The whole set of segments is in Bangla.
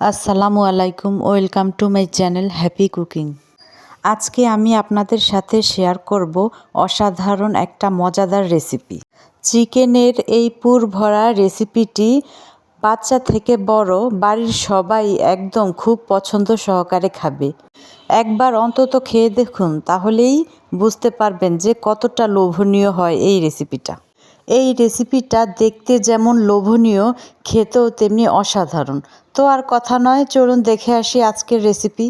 আসসালামু আলাইকুম, welcome to my channel happy cooking. আজকে আমি আপনাদের সাথে শেয়ার করব অসাধারণ একটা মজাদার রেসিপি। চিকেনের এই পুর ভরা রেসিপিটি বাচ্চা থেকে বড়, বাড়ির সবাই একদম খুব পছন্দ সহকারে খাবে। একবার অন্তত খেয়ে দেখুন, তাহলেই বুঝতে পারবেন যে কতটা লোভনীয় হয় এই রেসিপিটা। এই রেসিপিটা দেখতে যেমন লোভনীয়, খেতেও তেমনি অসাধারণ। তো আর কথা নয়, চলুন দেখে আসি আজকের রেসিপি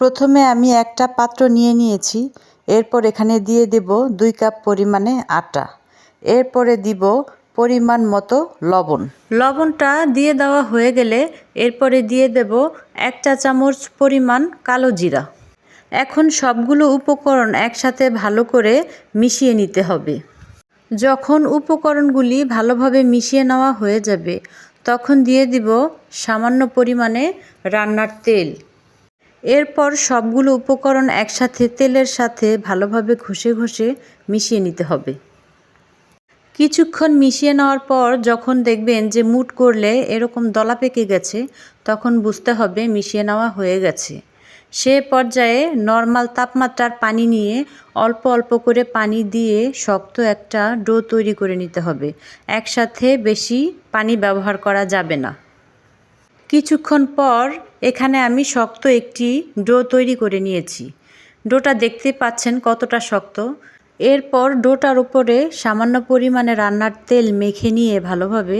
প্রথমে আমি একটা পাত্র নিয়ে নিয়েছি, এরপর এখানে দিয়ে দেব দুই কাপ পরিমাণে আটা। এরপরে দিব পরিমাণ মতো লবণ। লবণটা দিয়ে দেওয়া হয়ে গেলে এরপরে দিয়ে দেব এক চা চামচ পরিমাণ কালো জিরা। এখন সবগুলো উপকরণ একসাথে ভালো করে মিশিয়ে নিতে হবে। যখন উপকরণগুলি ভালোভাবে মিশিয়ে নেওয়া হয়ে যাবে তখন দিয়ে দিব সামান্য পরিমাণে রান্নার তেল। এরপর সবগুলো উপকরণ একসাথে তেলের সাথে ভালোভাবে ঘষে ঘষে মিশিয়ে নিতে হবে। কিছুক্ষণ মিশিয়ে নেওয়ার পর যখন দেখবেন যে মুট করলে এরকম দলা পেকে গেছে, তখন বুঝতে হবে মিশিয়ে নেওয়া হয়ে গেছে। সে পর্যায়ে নর্মাল তাপমাত্রার পানি নিয়ে অল্প অল্প করে পানি দিয়ে শক্ত একটা ডো তৈরি করে নিতে হবে। একসাথে বেশি পানি ব্যবহার করা যাবে না। কিছুক্ষণ পর এখানে আমি শক্ত একটি ডো তৈরি করে নিয়েছি। ডোটা দেখতে পাচ্ছেন কতটা শক্ত। এরপর ডোটার উপরে সামান্য পরিমাণে রান্নার তেল মেখে নিয়ে ভালোভাবে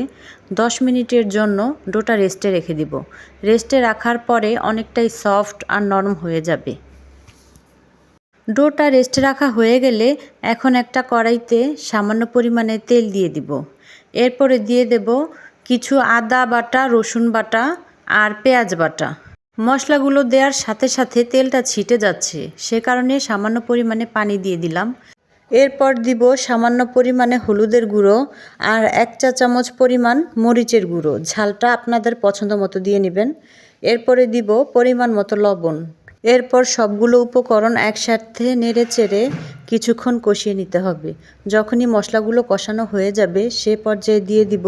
দশ মিনিটের জন্য ডোটা রেস্টে রেখে দিব। রেস্টে রাখার পরে অনেকটাই সফট আর নরম হয়ে যাবে। ডোটা রেস্টে রাখা হয়ে গেলে এখন একটা কড়াইতে সামান্য পরিমাণে তেল দিয়ে দিব। এরপরে দিয়ে দেব কিছু আদা বাটা, রসুন বাটা আর পেঁয়াজ বাটা। মশলাগুলো দেওয়ার সাথে সাথে তেলটা ছিটে যাচ্ছে। সে কারণে সামান্য পরিমাণে পানি দিয়ে দিলাম। এরপর দিব সামান্য পরিমাণে হলুদের গুঁড়ো আর এক চা চামচ পরিমাণ মরিচের গুঁড়ো। ঝালটা আপনাদের পছন্দ মতো দিয়ে নেবেন। এরপরে দিব পরিমাণ মতো লবণ। এরপর সবগুলো উপকরণ একসাথে নেড়ে চেড়ে কিছুক্ষণ কষিয়ে নিতে হবে। যখনই মশলাগুলো কষানো হয়ে যাবে, সে পর্যায়ে দিয়ে দিব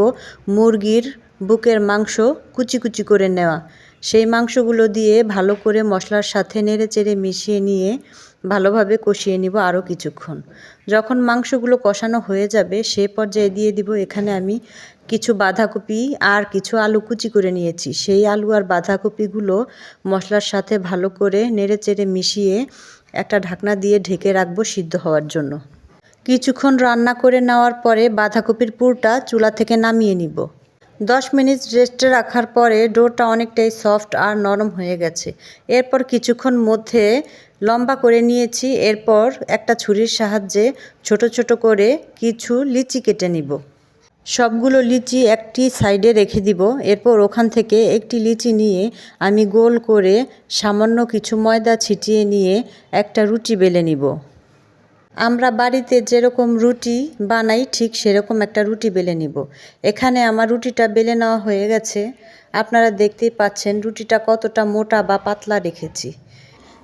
মুরগির বুকের মাংস কুচি কুচি করে নেওয়া। সেই মাংসগুলো দিয়ে ভালো করে মশলার সাথে নেড়ে চেড়ে মিশিয়ে নিয়ে ভালোভাবে কষিয়ে নিব আরও কিছুক্ষণ। যখন মাংসগুলো কষানো হয়ে যাবে, সে পর্যায়ে দিয়ে দিব এখানে আমি কিছু বাঁধাকপি আর কিছু আলু কুচি করে নিয়েছি। সেই আলু আর বাঁধাকপিগুলো মশলার সাথে ভালো করে নেড়ে চেড়ে মিশিয়ে একটা ঢাকনা দিয়ে ঢেকে রাখব সিদ্ধ হওয়ার জন্য। কিছুক্ষণ রান্না করে নেওয়ার পরে বাঁধাকপির পুরটা চুলা থেকে নামিয়ে নিব। দশ মিনিট রেস্টে রাখার পরে ডোটা অনেকটাই সফট আর নরম হয়ে গেছে। এরপর কিছুক্ষণ মধ্যে লম্বা করে নিয়েছি, এরপর একটা ছুরির সাহায্যে ছোট ছোট করে কিছু লিচি কেটে নিব। সবগুলো লিচি একটি সাইডে রেখে দিব। এরপর ওখান থেকে একটি লিচি নিয়ে আমি গোল করে সামান্য কিছু ময়দা ছিটিয়ে নিয়ে একটা রুটি বেলে নিব। আমরা বাড়িতে যেরকম রুটি বানাই, ঠিক সেরকম একটা রুটি বেলে নিব। এখানে আমার রুটিটা বেলে নেওয়া হয়ে গেছে। আপনারা দেখতেই পাচ্ছেন রুটিটা কতটা মোটা বা পাতলা রেখেছি।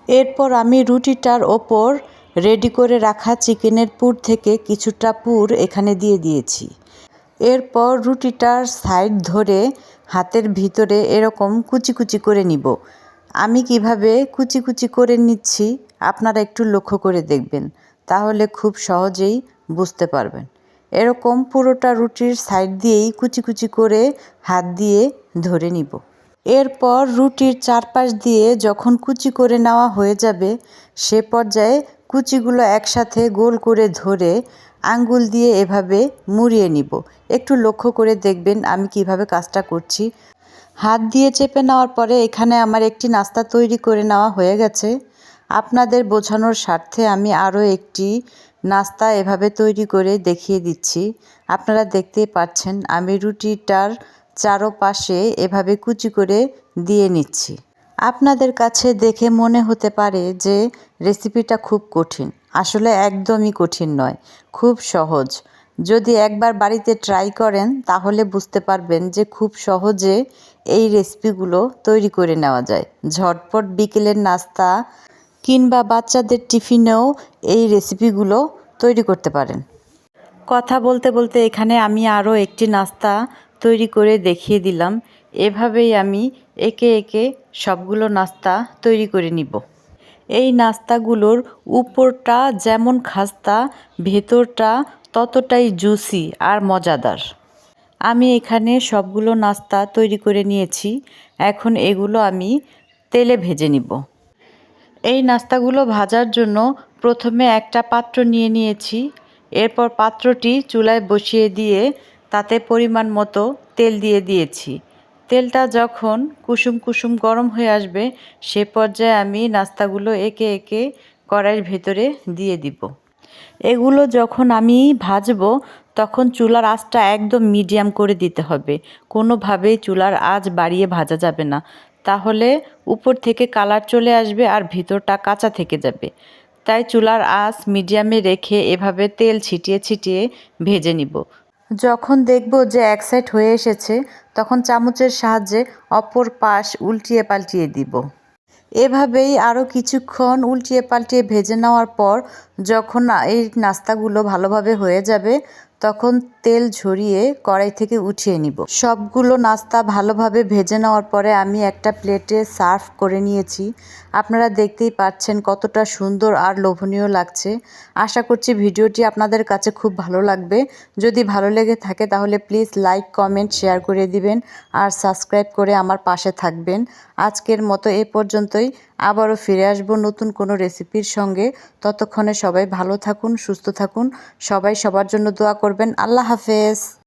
এরপর আমি রুটিটার ওপর রেডি করে রাখা চিকেনের পুর থেকে কিছুটা পুর এখানে দিয়ে দিয়েছি। এরপর রুটিটার সাইড ধরে হাতের ভিতরে এরকম কুচি কুচি করে নিব। আমি কীভাবে কুচি কুচি করে নিচ্ছি, আপনারা একটু লক্ষ্য করে দেখবেন। তাহলে খুব সহজেই বুঝতে পারবেন। এরকম পুরোটা রুটির সাইড দিয়েই কুচি কুচি করে হাত দিয়ে ধরে নিব। এরপর রুটির চারপাশ দিয়ে যখন কুচি করে নেওয়া হয়ে যাবে, সে পর্যায়ে কুচিগুলো একসাথে গোল করে ধরে আঙ্গুল দিয়ে এভাবে মুড়িয়ে নিব। একটু লক্ষ্য করে দেখবেন আমি কীভাবে কাজটা করছি। হাত দিয়ে চেপে নেওয়ার পরে এখানে আমার একটি নাস্তা তৈরি করে নেওয়া হয়ে গেছে। আপনাদের বোঝানোর স্বার্থে আমি আরও একটি নাস্তা এভাবে তৈরি করে দেখিয়ে দিচ্ছি। আপনারা দেখতেই পাচ্ছেন, আমি রুটিটার চারোপাশে এভাবে কুচি করে দিয়ে নিচ্ছি। আপনাদের কাছে দেখে মনে হতে পারে যে রেসিপিটা খুব কঠিন। আসলে একদমই কঠিন নয়, খুব সহজ। যদি একবার বাড়িতে ট্রাই করেন, তাহলে বুঝতে পারবেন যে খুব সহজে এই রেসিপিগুলো তৈরি করে নেওয়া যায়। ঝটপট বিকেলের নাস্তা কিংবা বাচ্চাদের টিফিনেও এই রেসিপিগুলো তৈরি করতে পারেন। কথা বলতে বলতে এখানে আমি আরও একটি নাস্তা তৈরি করে দেখিয়ে দিলাম। এভাবেই আমি একে একে সবগুলো নাস্তা তৈরি করে নিব। এই নাস্তাগুলোর উপরটা যেমন খাস্তা, ভেতরটা ততটাই জুসি আর মজাদার। আমি এখানে সবগুলো নাস্তা তৈরি করে নিয়েছি। এখন এগুলো আমি তেলে ভেজে নিব। এই নাস্তাগুলো ভাজার জন্য প্রথমে একটা পাত্র নিয়ে নিয়েছি। এরপর পাত্রটি চুলায় বসিয়ে দিয়ে তাতে পরিমাণ মতো তেল দিয়ে দিয়েছি। তেলটা যখন কুসুম কুসুম গরম হয়ে আসবে, সে পর্যায়ে আমি নাস্তাগুলো একে একে কড়াইয়ের ভেতরে দিয়ে দিব। এগুলো যখন আমি ভাজবো, তখন চুলার আঁচটা একদম মিডিয়াম করে দিতে হবে। কোনোভাবেই চুলার আঁচ বাড়িয়ে ভাজা যাবে না। তাহলে উপর থেকে কালার চলে আসবে আর ভিতরটা কাঁচা থেকে যাবে। তাই চুলার আঁচ মিডিয়ামে রেখে এভাবে তেল ছিটিয়ে ছিটিয়ে ভেজে নিব। যখন দেখব যে এক সাইড হয়ে এসেছে, তখন চামচের সাহায্যে অপর পাশ উল্টিয়ে পাল্টিয়ে দিব। এভাবেই আরও কিছুক্ষণ উল্টিয়ে পাল্টিয়ে ভেজে নেওয়ার পর, যখন এই নাস্তাগুলো ভালোভাবে হয়ে যাবে তখন তেল ঝরিয়ে কড়াই থেকে উঠিয়ে নিব। সবগুলো নাস্তা ভালোভাবে ভেজে নেওয়ার পরে আমি একটা প্লেটে সার্ভ করে নিয়েছি। আপনারা দেখতেই পাচ্ছেন কতটা সুন্দর আর লোভনীয় লাগছে। আশা করছি ভিডিওটি আপনাদের কাছে খুব ভালো লাগবে। যদি ভালো লেগে থাকে তাহলে প্লিজ লাইক, কমেন্ট, শেয়ার করে দিবেন আর সাবস্ক্রাইব করে আমার পাশে থাকবেন। আজকের মতো এ পর্যন্তই। আবারও ফিরে আসব নতুন কোনো রেসিপির সঙ্গে। ততক্ষণে সবাই ভালো থাকুন, সুস্থ থাকুন। সবাই সবার জন্য দোয়া করবেন। আল্লাহ হাফেজ।